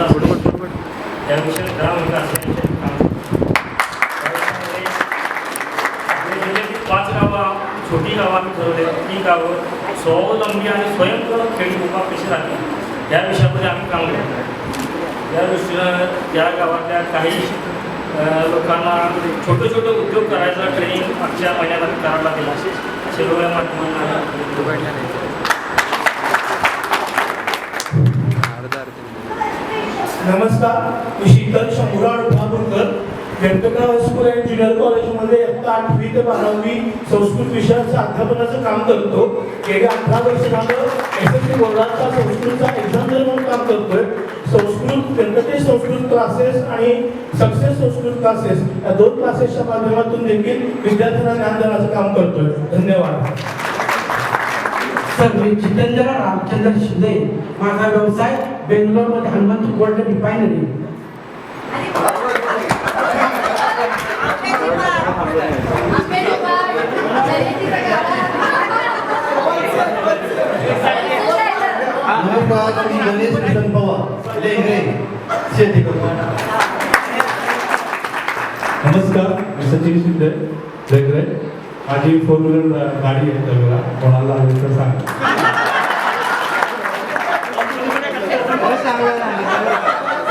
सुद्धा म्हणजे की पाच गावं छोटी गावं आम्ही ठरवले ती गावं स्वावलंबी आणि स्वयंपूर्ण खेळी उभा कशी राहतील या विषयामध्ये आम्ही काम करतो या दृष्टीनं त्या गावातल्या काही लोकांना छोटे छोटे उद्योग करायचा ट्रेनिंग मागच्या महिन्यात आम्ही करायला दिला शिरोळ्या माध्यमांना नमस्कार. मी Sheetal Shambhurao Thakurkar Venkatrao high school and junior कॉलेजमध्ये इयत्ता आठवी ते बारावी संस्कृत विषयाचं अध्यापनाचं काम करतो. गेली अठरा वर्ष झालं एस एस सी बोर्डाचा संस्कृतचा एक्झामिनर म्हणून काम करतोय संस्कृत व्यंकटेश संस्कृत क्लासेस आणि सक्सेस संस्कृत क्लासेस या दोन क्लासेसच्या माध्यमातून देखील विद्यार्थ्यांना ज्ञान देण्याचं काम करतोय. धन्यवाद. सर मी जितेंद्र रामचंद्र शिंदे. माझा व्यवसाय बेंगलोरमध्ये हनुमंत गोल्ड रिफायनरी. नमस्कार मी गणेश किसन पवार लेंगरे शेती करतो. नमस्कार मी सचिन शिंदे लेकरे माझी फोर व्हीलर गाडी आहे त्यावेळेला कोणाला आली तर सांग.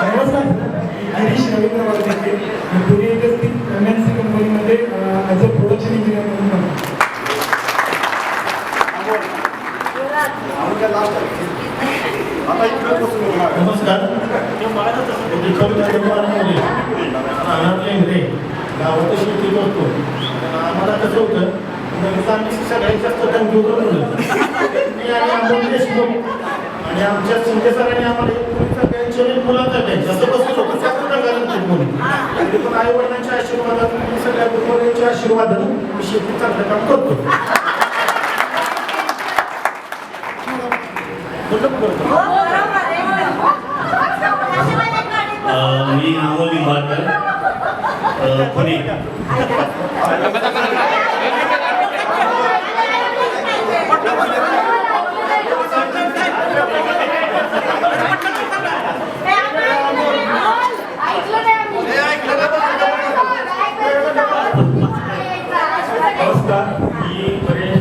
नमस्कार Girish Pune M N C कंपनीमध्ये ॲज अ प्रोडक्शन इंजिनियर म्हणून नमस्कार. गावात शेती करतो. आम्हाला कसं होतं नवीन आम्ही सगळ्यात जास्त कंट्रोल मी आणि देशमुख आणि आमच्या शिंदे सरांनी आम्हाला तरी पण आई वडिलांच्या आशीर्वादात मी सगळ्या कुटुंबाच्या आशीर्वादाने मी शेती चांगलं काम करतो. मी निंबाळकर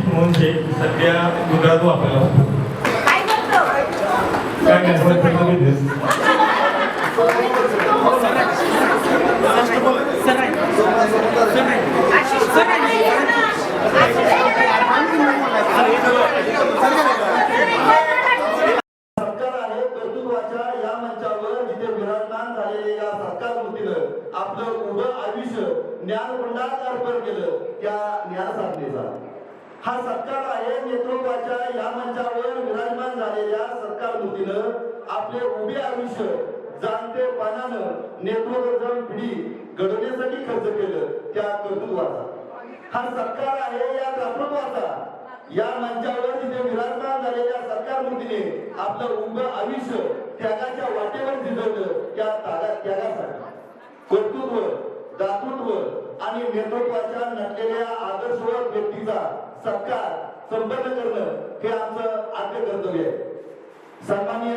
मोहनशे सध्या गुजरात वापरायला काय नाही बिझनेस सरकार आहे कर्तृत्वाच्या या मंचावर जिथे विराजमान झालेले या सरकार मूर्तीनं आपलं उभं आयुष्य ज्ञानकुंडात अर्पण केलं त्या ज्ञान साधनेचा हा सत्कार आहे नेतृत्वाच्या या मंचावर विराजमान झालेल्या सरकार मूर्तीनं आपले उभे आयुष्य जाणते पानानं नेतृत्व पिढी घडवण्यासाठी खर्च केलं त्या कर्तृत्वाचा. हा सरकार आहे या दातृत्वाचा या मंचावर तिथे विराजमान झालेल्या सरकार मूर्तीने आपलं उभं आयुष्य त्यागाच्या वाटेवर झिजवलं त्या तागा त्यागासाठी. कर्तृत्व दातृत्व आणि नेतृत्वाच्या नटलेल्या आदर्शवर व्यक्तीचा सत्कार संपन्न करणं हे आमचं आद्य कर्तव्य आहे. सन्मान्य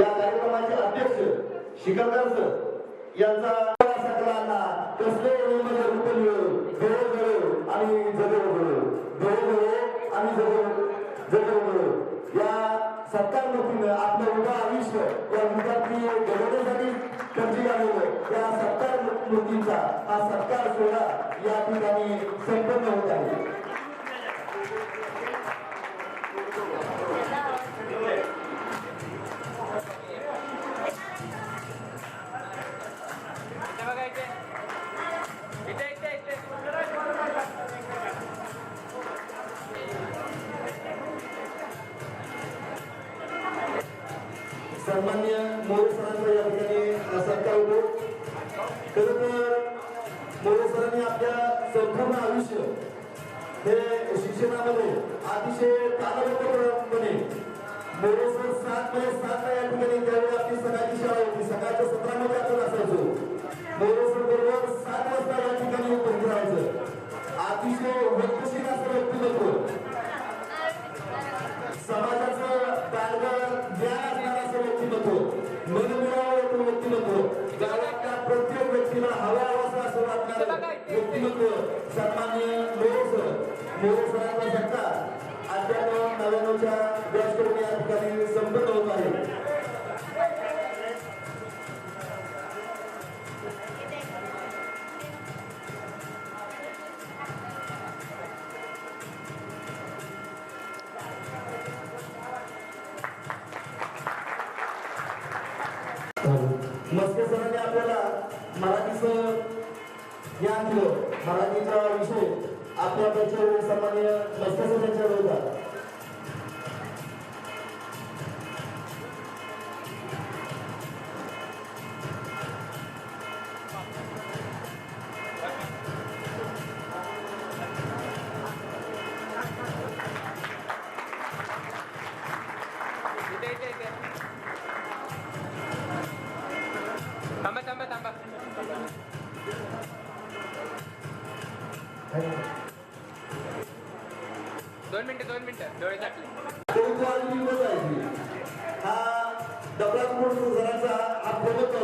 या कार्यक्रमाचे अध्यक्ष शिखरदार सर यांचा सगळ्यांना कसले नियम उतरले जवळ जवळ आणि जगव जवळ जवळ आणि जवळ जगव या सत्कार मूर्तीनं आपलं उभं आयुष्य या विद्यार्थी घडवण्यासाठी कर्जी आलेलं या सत्कार मूर्तींचा हा सत्कार सोहळा या ठिकाणी संपन्न होत आहे. सन्मान्य मोरे सरांचा या ठिकाणी सत्कार होतो. खरं तर मोरे सरांनी आपल्या संपूर्ण आयुष्य हे शिक्षणामध्ये अतिशय कालबद्धपणे मोरे सर सात म्हणजे मध्ये सातला या ठिकाणी त्यावेळी आपली सकाळची शाळा होती सकाळच्या सत्रामध्ये आपण असायचो. मोरे सर बरोबर सात वाजता या ठिकाणी उपस्थित राहायचं. अतिशय वक्तशील असं व्यक्तिमत्व. मनमिळावं होतं व्यक्तिमत्व गावातल्या प्रत्येक व्यक्तीला हवा असा असं वाटणारं व्यक्तिमत्व सन्मान्य मोहोळ सर मोहोळ सरांचा सत्कार अठ्ठ्याण्णव नव्याण्णवच्या संपन्न होत आहे मराठीचं ज्ञान दिलं. मराठीचा विषय आपल्या त्याच्या सामान्य त्यांच्यावर होता बोलत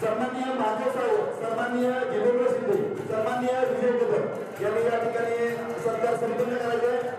सन्माननीय माधव साहेब सन्माननीय जितेंद्र शिंदे सन्माननीय विजय कदम यांनी या ठिकाणी सत्कार संपन्न करायचे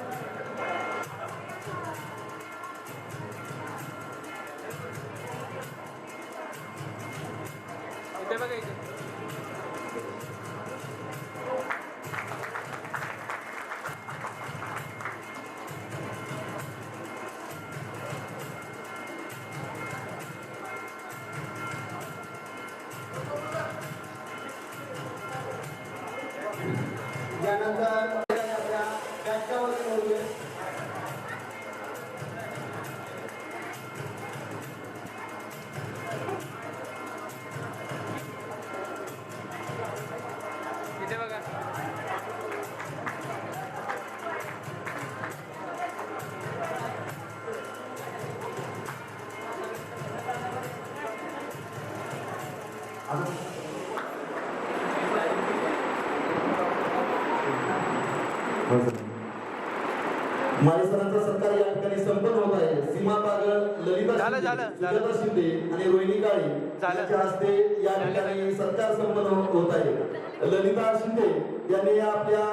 ललिता शिंदे यांनी आपल्या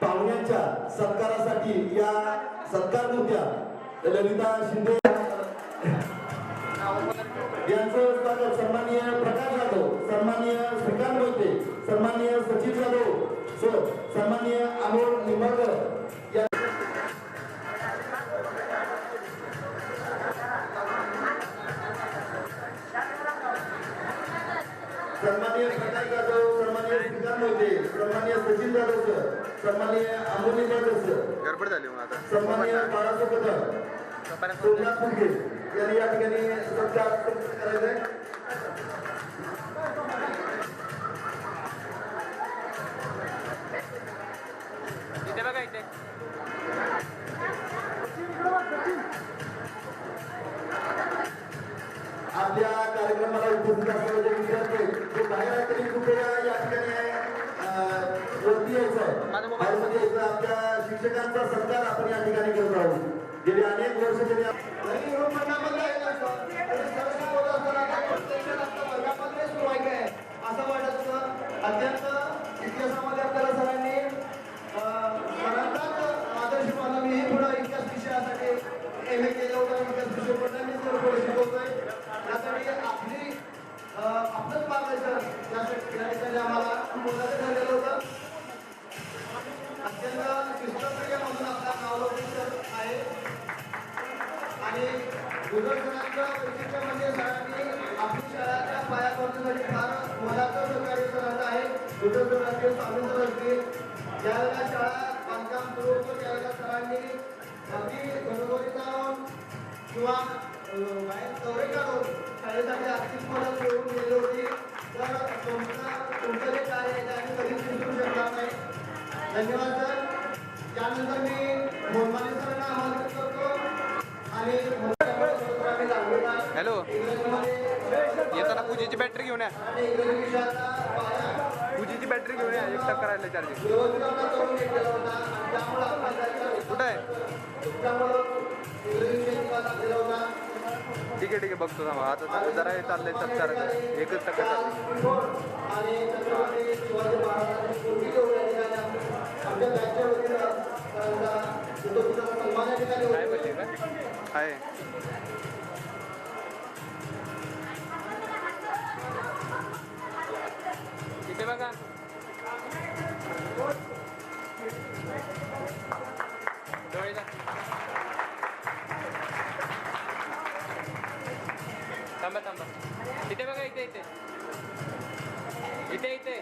पाहुण्यांच्या सत्कारासाठी या सत्कार नव्हत्या ललिता शिंदे यांचं स्वागत. सन्माननीय प्रकाश जाधव सन्माननीय श्रीकांत बोलते सन्माननीय सचिन जाधव सर सन्माननीय सन्माननीय प्रकाश जाधव सन्माननीय श्रीकांत होते सन्माननीय सचिन जाधव सर सन्माननीय अमोली जाधव सर गडबड झाली मग आता. सन्माननीय बाळासोबत सोमनाथ फुलके यांनी या ठिकाणी सत्कार करायचा आहे. ठिकाणी करत आहोत गेली अनेक वर्ष त्यांनी पूजेची बॅटरी घेऊन या. पूजेची बॅटरी घेऊन या. एकटा करायला चार्जिंग कुठं आहे? ठीक आहे ठीक आहे. बघतो थांबा. आता जरा हे चाललंय तर करायचं एकच टक्का चाललंय काय पाहिजे का आहे इथे बघा इथे इथे। इथे इथे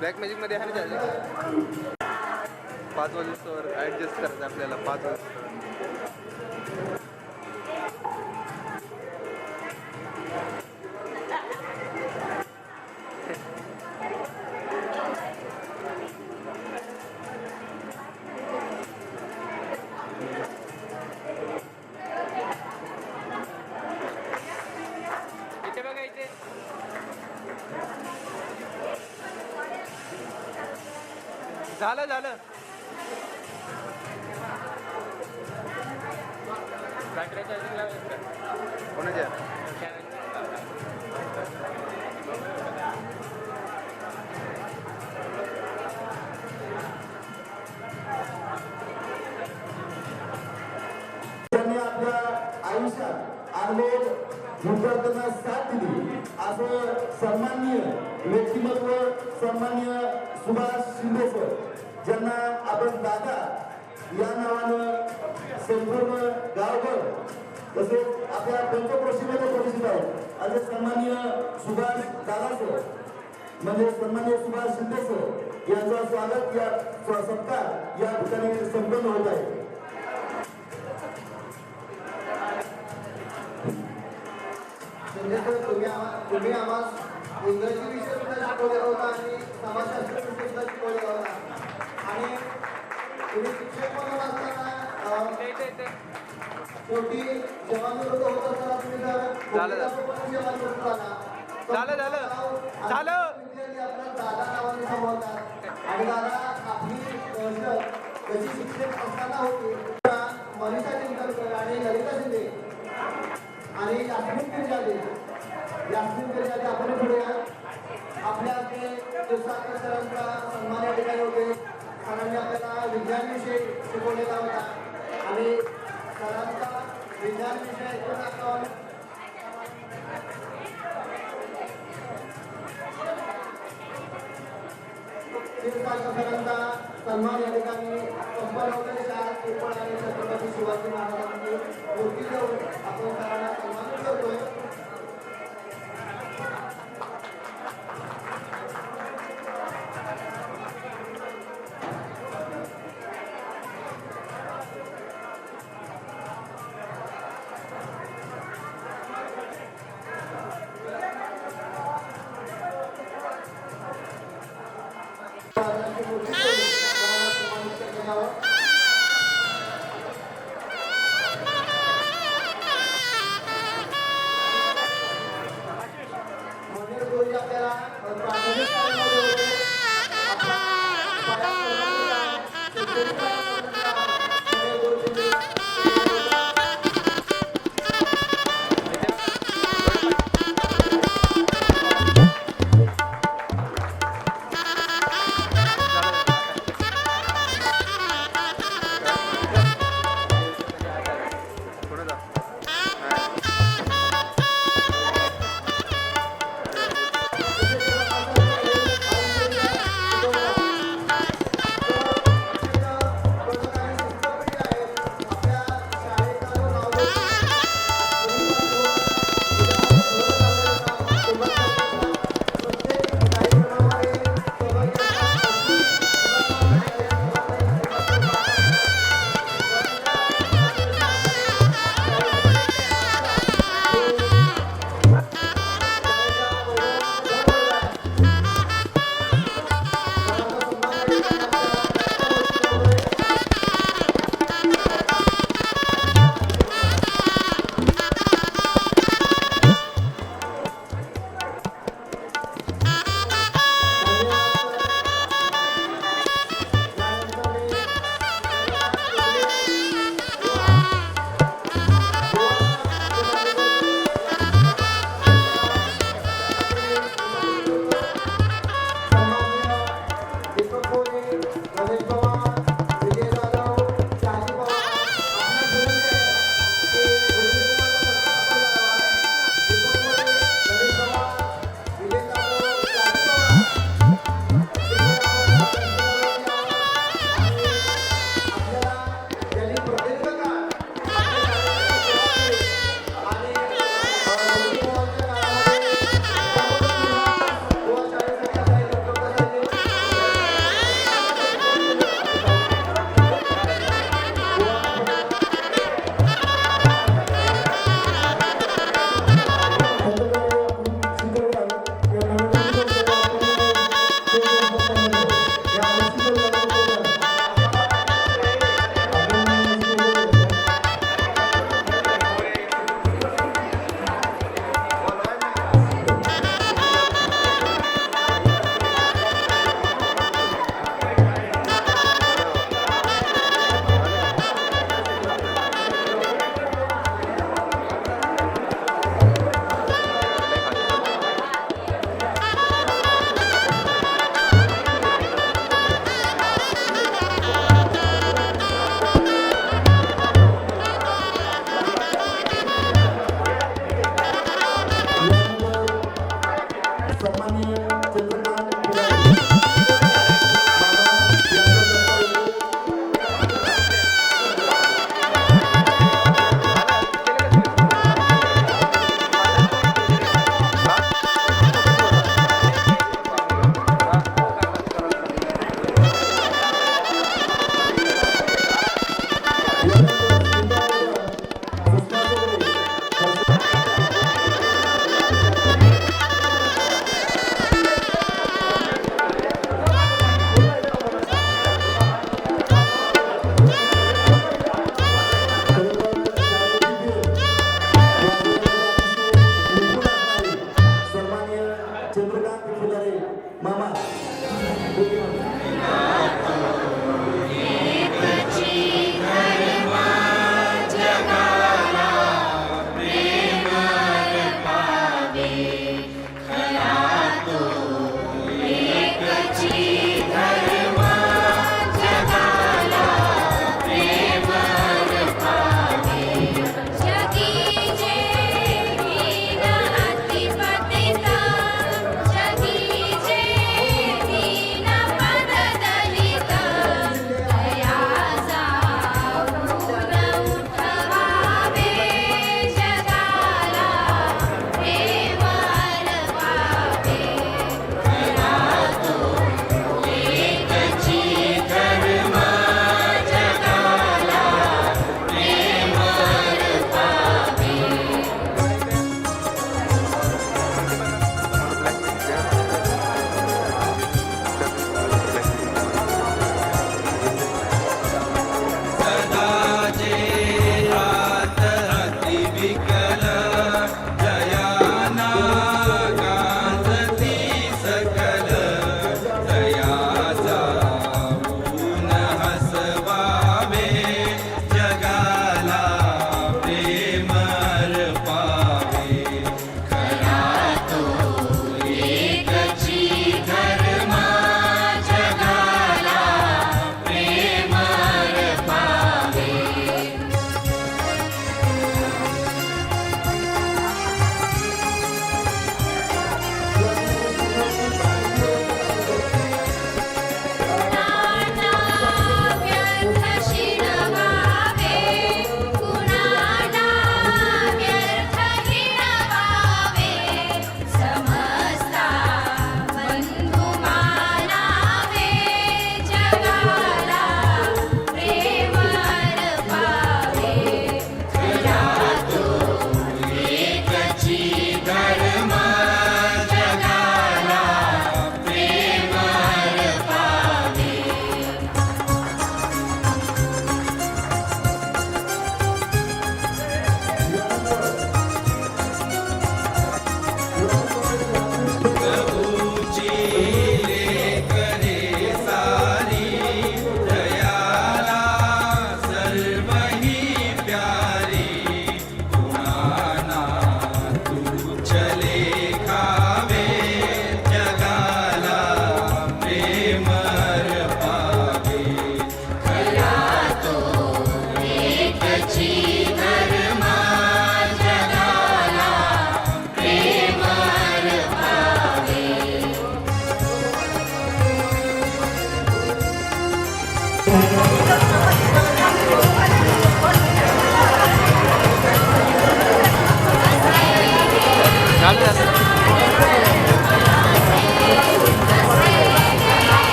ब्लॅक मॅजिकमध्ये आहे ना चार्जिंग पाच वाजेस्तोवर ऍडजस्ट करायचं आपल्याला पाच वाजे इथे. झालं झालं. बॅटरी चार्जिंग लावायचं का कोणाच्या त्यांनी आपल्या आयुष्यात अनमोल विद्यार्थ्यांना साथ दिली असं सन्माननीय व्यक्तिमत्व सन्माननीय सुभाष शिंदे सर ज्यांना आपण दादा या नावानं संपूर्ण गावभर तसेच आपल्या पंचक्रोशीमध्ये परिचित आहेत असे सन्मान्य सुभाष दादा सर म्हणजे सन्मान्य सुभाष शिंदे सर यांचा स्वागत या सत्कार या ठिकाणी संपन्न होत आहे. तुम्ही तुम्ही आम्हाला इंग्रजी विषय सुद्धा शिकवलेला होता आणि समाजशास्त्र विषय सुद्धा शिकवलेला होता. आणि तुम्ही शिक्षक म्हणून शेवटी निवृत्त होत असताना तुम्ही जर झालं, झालं. झाला झालं, आपल्याला दादा नावाने संबोधतात आणि दादा आपली जशी शिक्षक असताना होती मनीषा आणि ललिता शिंदे. आणि यास्मिन पिरजादे यास्मिन पिरजादे आपण पुढे. आपल्या दुसाकर सरांचा सन्मान या ठिकाणी होते. सरांनी आपल्याला विज्ञान विषय शिकवलेला होता. आणि सरांचा सन्मान या ठिकाणी शाळा आणि छत्रपती शिवाजी महाराजांची मूर्ती देऊन आपण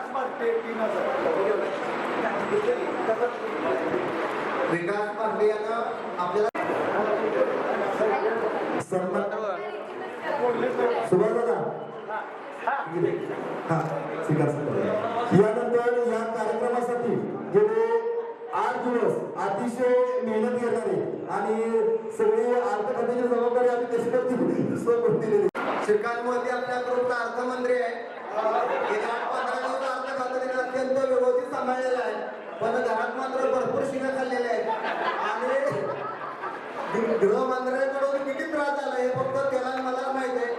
मनपूर्वक विकास पांडे यांना आपल्याला सुभाष दादा हा स्वीकार यानंतर या कार्यक्रमासाठी गेले आठ दिवस. अतिशय मेहनत घेणारे आणि सगळी अर्थखात्याची जबाबदारी आम्ही कशी करते? श्रीकांत मोदी आपल्या ग्रुपचा अर्थमंत्री आहे. गेल्या पंधरा दिवस अर्थ खातं अत्यंत व्यवस्थित सांभाळलेला आहे पण घरात मात्र भरपूर शिव्या खाल्लेल्या आहेत आणि गृहमंत्र्यांकडून किती त्रास झाला हे फक्त त्याला मला माहीत आहे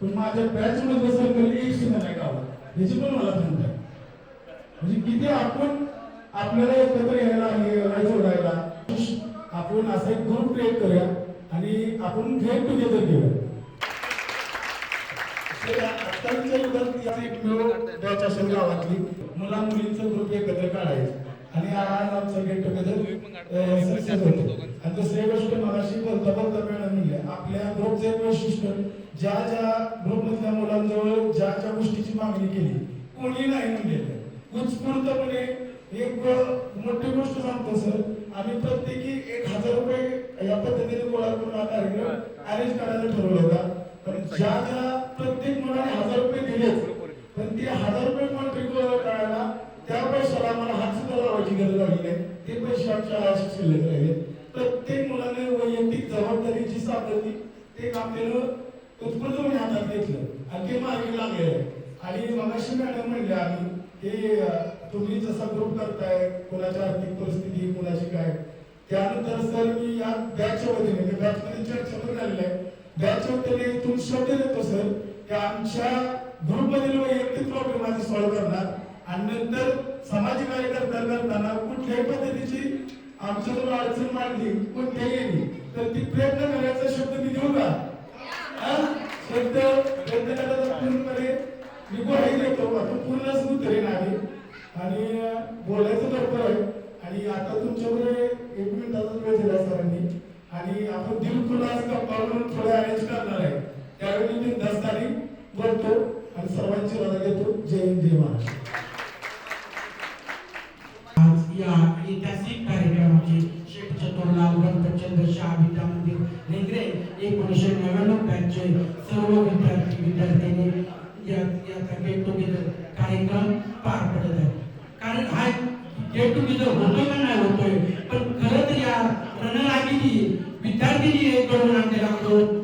खूप आहेत पण माझ्या बॅचमध्ये सर कधी एक सुद्धा नाही गावात याची पण मला चिंता आहे. म्हणजे किती आपण आपल्याला एकत्र यायला हे यायला जोडायला आपण असा एक ग्रुप क्रिएट करूया आणि आपण गेट टुगेदर घेऊया आत्ताच्या युगात यात एक मिळून बॅच असेल गावातली. मुला मुलींचं ग्रुप एकत्र काढायचं. आणि आमचं गेट टुगेदर सक्सेस होतं. आणि दुसरी गोष्ट मगाशी बोलता बोलता मॅडम म्हणले आपल्या ग्रुपचे वैशिष्ट्य ज्या ज्या ग्रुपमधल्या मुलांजवळ ज्या ज्या गोष्टीची मागणी केली कोणी नाही म्हणलेलं. उत्स्फूर्तपणे एक मोठी गोष्ट सांगतो सर. आम्ही प्रत्येकी एक हजार रुपये या पद्धतीने गोळा करून हा कार्यक्रम अरेंज करायला ठरवला होता. पण ज्या ज्या प्रत्येक मुलाने हजार रुपये दिलेच पण ते हजार रुपये गोळा करायला त्या पैशाला आम्हाला हात सुद्धा लावायची गरज आली नाही. ते पैसे आमच्या असे शिल्लक राहिले. प्रत्येक मुलाने वैयक्तिक जबाबदारीची साधली ते काम त्यानं उत्स्फूर्तपणे हातात घेतलं आणि ते मार्गी लागले. आणि मगाशी मॅडम म्हणले आम्ही हे तुम्ही जसा ग्रुप करताय कोणाची आर्थिक परिस्थिती कोणाची काय? त्यानंतर सर मी या बॅचच्या वतीने बॅच चर्चा पण झालेली आहे. बॅचच्या वतीने तुम्ही शब्द देतो सर. की आमच्या ग्रुपमधील वैयक्तिक प्रॉब्लेम आम्ही सॉल्व्ह करणार. आणि नंतर सामाजिक कार्यकर्ता करताना कुठल्याही पद्धतीची आमच्याजवळ अडचण मांडली कोणत्याही येईल तर ती प्रयत्न करायचा शब्द मी देऊ का? शब्द प्रयत्न करायचा पूर्णपणे मी ग्वाही देतो आता पूर्णच उतरेन आहे. आणि बोलायचं भरपूर आहे. आणि आता तुमच्याकडे एक मिनिटाचा वेळ दिला सरांनी. आणि आपण दिल आज गप्पा म्हणून थोडे अरेंज करणार आहे. त्यावेळी मी दस्तानी बोलतो आणि सर्वांची रजा घेतो. जय हिंद जय महाराष्ट्र. या ऐतिहासिक कार्यक्रमाचे शेख चतुर्ला गणपतचंद्र शाह विद्या मंदिर लेंगरे एकोणीसशे नव्याण्णव बॅचचे सर्व विद्यार्थी विद्यार्थ्यांनी या याचा गेट टुगेदर कार्यक्रम पार पडत आहे. कारण हा गेट टुगेदर होतोय का नाही होतोय? पण खरं तर या रणरागिनी विद्यार्थिनी एक घडवून आणलेला आहोत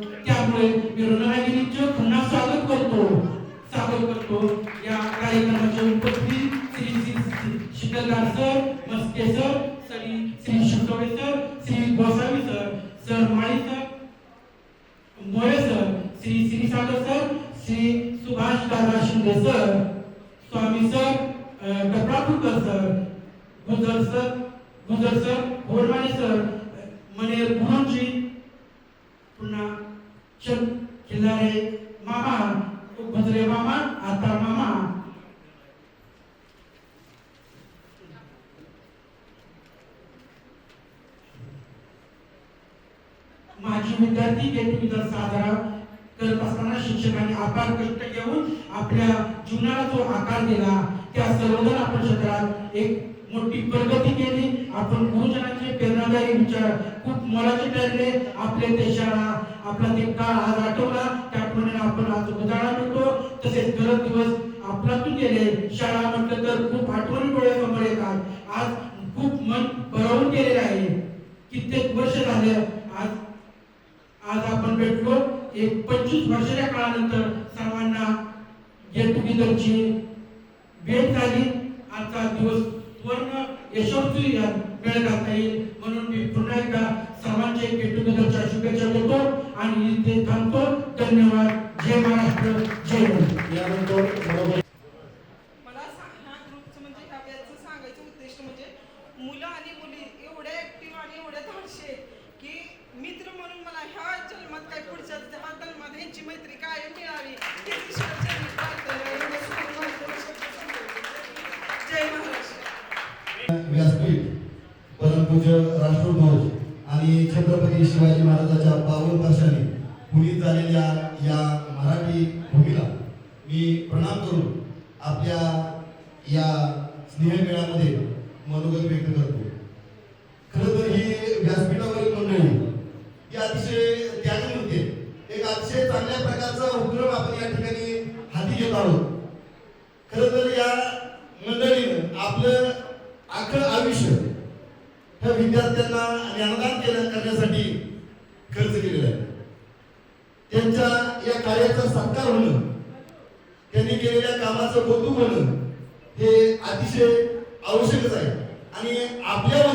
असताना शिक्षकांनी अपार कष्ट घेऊन आपल्या जीवनाला जो आकार दिला त्या सर्वजण आपण क्षेत्रात एक मोठी प्रगती केली. आपण गुरुजनांचे प्रेरणादायी विचार खूप मोलाचे ठरले. आपल्या देशाला आपला ते काळ आज आठवला. त्याप्रमाणे आपण आज उदाहरण होतो. तसेच गरज दिवस आपल्यातून गेले. शाळा म्हटलं तर खूप आठवणी डोळ्यासमोर येतात. आज खूप मन भरवून गेलेलं आहे. कित्येक वर्ष झाले. आज आज आपण भेटलो. एक पंचवीस वर्षाच्या काळानंतर सर्वांना गेट टुगेदरची भेट झाली आजचा दिवस पूर्ण यशस्वी वेळ घालता येईल. म्हणून मी पुन्हा एकदा सर्वांचे गेट टुगेदरच्या शुभेच्छा देतो आणि इथे थांबतो. धन्यवाद. जय महाराष्ट्र. जय यानंतर बरोबर मला सा- ह्या ग्रुपचं म्हणजे ह्या बॅचचं सांगायचं उद्दिष्ट म्हणजे मुलं आणि मुली एवढ्या ऍक्टिव्ह आणि एवढ्या धाडशी आहेत की मित्र म्हणून मला ह्या जन्मात काय पुढच्या ह्या जन्मात ह्यांची मैत्री कायम मिळावी हीच ईश्वरचरणी प्रार्थना आहे. एवढं सांगून माझे दोन शब्द संपवते. जय महाराष्ट्र व्यासपीठ परमपूज्य राष्ट्रध्वज आणि छत्रपती शिवाजी महाराजांच्या पावन वर्षाने पुनीत झालेल्या या मराठी भूमीला मी प्रणाम करून आपल्या या स्नेहमेळ्यामध्ये मनोगत व्यक्त करतो खरं तर ही व्यासपीठावरील मंडळी ही अतिशय त्याग म्हणते एक अतिशय चांगल्या प्रकारचा उपक्रम आपण या ठिकाणी हाती घेत आहोत खरं तर या मंडळीनं आपलं अख्खं आयुष्य त्या विद्यार्थ्यांना ज्ञानदान केलं करण्यासाठी खर्च केलेलं आहे त्यांच्या या कार्याचा सत्कार होणं त्यांनी केलेल्या कामाचं कौतुक होणं हे अतिशय आवश्यकच आहे. आणि आपल्या